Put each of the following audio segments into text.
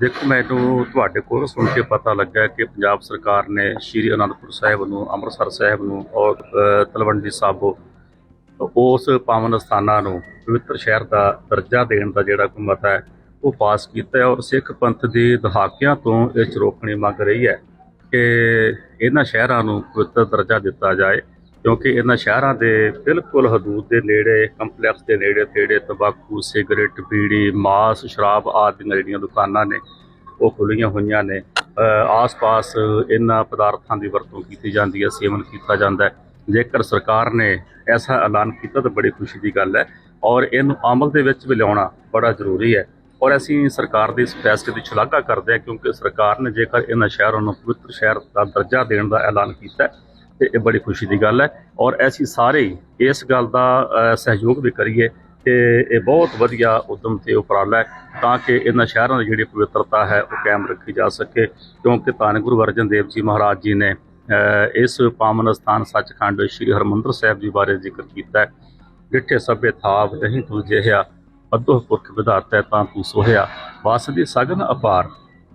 ਦੇਖੋ ਮੈਨੂੰ ਤੁਹਾਡੇ ਕੋਲ ਸੁਣ ਕੇ ਪਤਾ ਲੱਗਾ ਕਿ ਪੰਜਾਬ ਸਰਕਾਰ ਨੇ ਸ਼੍ਰੀ ਅਨੰਦਪੁਰ ਸਾਹਿਬ ਨੂੰ, ਅੰਮ੍ਰਿਤਸਰ ਸਾਹਿਬ ਨੂੰ ਔਰ ਤਲਵੰਡੀ ਸਾਬੋ ਉਸ ਪਾਵਨ ਸਥਾਨਾਂ ਨੂੰ, ਪਵਿੱਤਰ ਸ਼ਹਿਰ ਦਾ ਦਰਜਾ ਦੇਣ ਦਾ ਜਿਹੜਾ ਕੋਈ ਮਤਾ ਹੈ, ਉਹ ਪਾਸ ਕੀਤਾ ਹੈ ਔਰ ਸਿੱਖ ਪੰਥ ਦੇ ਦਹਾਕਿਆਂ ਤੋਂ ਇਹ ਰੋਕਣੀ ਮੰਗ ਰਹੀ ਹੈ ਕਿ ਇਹਨਾਂ ਸ਼ਹਿਰਾਂ ਨੂੰ ਪਵਿੱਤਰ ਦਰਜਾ ਦਿੱਤਾ ਜਾਏ। ਕਿਉਂਕਿ ਇਹਨਾਂ ਸ਼ਹਿਰਾਂ ਦੇ ਬਿਲਕੁਲ ਹਦੂਦ ਦੇ ਨੇੜੇ ਕੰਪਲੈਕਸ ਦੇ ਨੇੜੇ ਤੇੜੇ ਤੰਬਾਕੂ ਸਿਗਰਟ ਬੀੜੀ ਮਾਸ ਸ਼ਰਾਬ ਆਦਿ ਦੀਆਂ ਜਿਹੜੀਆਂ ਦੁਕਾਨਾਂ ਨੇ ਉਹ ਖੁੱਲੀਆਂ ਹੋਈਆਂ ਨੇ। ਆਸ-ਪਾਸ ਇਹਨਾਂ ਪਦਾਰਥਾਂ ਦੀ ਵਰਤੋਂ ਕੀਤੀ ਜਾਂਦੀ ਹੈ ਸੇਵਨ ਕੀਤਾ ਜਾਂਦਾ ਹੈ। ਜੇਕਰ ਸਰਕਾਰ ਨੇ ਐਸਾ ਐਲਾਨ ਕੀਤਾ ਤਾਂ ਬੜੀ ਖੁਸ਼ੀ ਦੀ ਗੱਲ ਹੈ ਔਰ ਇਹਨੂੰ ਅਮਲ ਦੇ ਵਿੱਚ ਵੀ ਲਿਆਉਣਾ ਬੜਾ ਜ਼ਰੂਰੀ ਹੈ। ਔਰ ਅਸੀਂ ਸਰਕਾਰ ਦੇ ਇਸ ਫੈਸਲੇ ਦੀ ਸ਼ਲਾਘਾ ਕਰਦੇ ਹਾਂ ਕਿਉਂਕਿ ਸਰਕਾਰ ਨੇ ਜੇਕਰ ਇਹਨਾਂ ਸ਼ਹਿਰਾਂ ਨੂੰ ਪਵਿੱਤਰ ਸ਼ਹਿਰ ਦਾ ਦਰਜਾ ਦੇਣ ਦਾ ਐਲਾਨ ਕੀਤਾ ਹੈ, ਤੇ ਇਹ ਬੜੀ ਖੁਸ਼ੀ ਦੀ ਗੱਲ ਹੈ ਔਰ ਅਸੀਂ ਸਾਰੇ ਹੀ ਇਸ ਗੱਲ ਦਾ ਸਹਿਯੋਗ ਵੀ ਕਰੀਏ ਕਿ ਇਹ ਬਹੁਤ ਵਧੀਆ ਉਦਮ ਤੇ ਉਪਰਾਲਾ ਹੈ ਤਾਂ ਕਿ ਇਹਨਾਂ ਸ਼ਹਿਰਾਂ ਦੀ ਜਿਹੜੀ ਪਵਿੱਤਰਤਾ ਹੈ ਉਹ ਕਾਇਮ ਰੱਖੀ ਜਾ ਸਕੇ ਕਿਉਂਕਿ ਧੰਨ ਗੁਰੂ ਅਰਜਨ ਦੇਵ ਜੀ ਮਹਾਰਾਜ ਜੀ ਨੇ ਇਸ ਪਾਵਨ ਸਥਾਨ ਸੱਚਖੰਡ ਸ੍ਰੀ ਹਰਮੰਦਰ ਸਾਹਿਬ ਜੀ ਬਾਰੇ ਜ਼ਿਕਰ ਕੀਤਾ ਹੈ। ਡਿੱਠੇ ਸਭੇ ਥਾਪ ਨਹੀਂ ਤੂੰ ਜਿਹਾ ਅਦੋਹ ਪੁਰਖ ਵਿਧਾਤਾ ਤਾਂ ਤੂੰ ਸੋਹਿਆ, ਵਾਸ ਦੀ ਸਗਨ ਅਪਾਰ।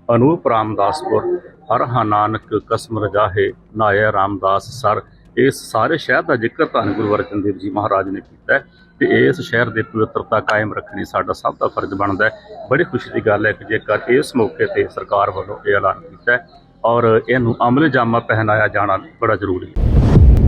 ਅਨੂਪ ਰਾਮਦਾਸਪੁਰ, ਹਰ ਹਾ ਨਾਨਕ ਕਸਮ ਰਜਾਹੇ, ਨਾਇਆ ਰਾਮਦਾਸ ਸਰ। ਇਸ ਸਾਰੇ ਸ਼ਹਿਰ ਦਾ ਜ਼ਿਕਰ ਧੰਨ ਗੁਰੂ ਅਰਜਨ ਦੇਵ ਜੀ ਮਹਾਰਾਜ ਨੇ ਕੀਤਾ ਹੈ ਤੇ ਇਸ ਸ਼ਹਿਰ ਦੀ ਪਵਿੱਤਰਤਾ ਕਾਇਮ ਰੱਖਣੀ ਸਾਡਾ ਸਭ ਦਾ ਫਰਜ਼ ਬਣਦਾ ਹੈ। ਬੜੀ ਖੁਸ਼ੀ ਦੀ ਗੱਲ ਹੈ ਕਿ ਜੇਕਰ ਇਸ ਮੌਕੇ ਤੇ ਸਰਕਾਰ ਵੱਲੋਂ ਇਹ ਐਲਾਨ ਕੀਤਾ ਔਰ ਇਹਨੂੰ ਅਮਲ ਜਾਮਾ ਪਹਿਨਾਇਆ ਜਾਣਾ ਬੜਾ ਜ਼ਰੂਰੀ ਹੈ।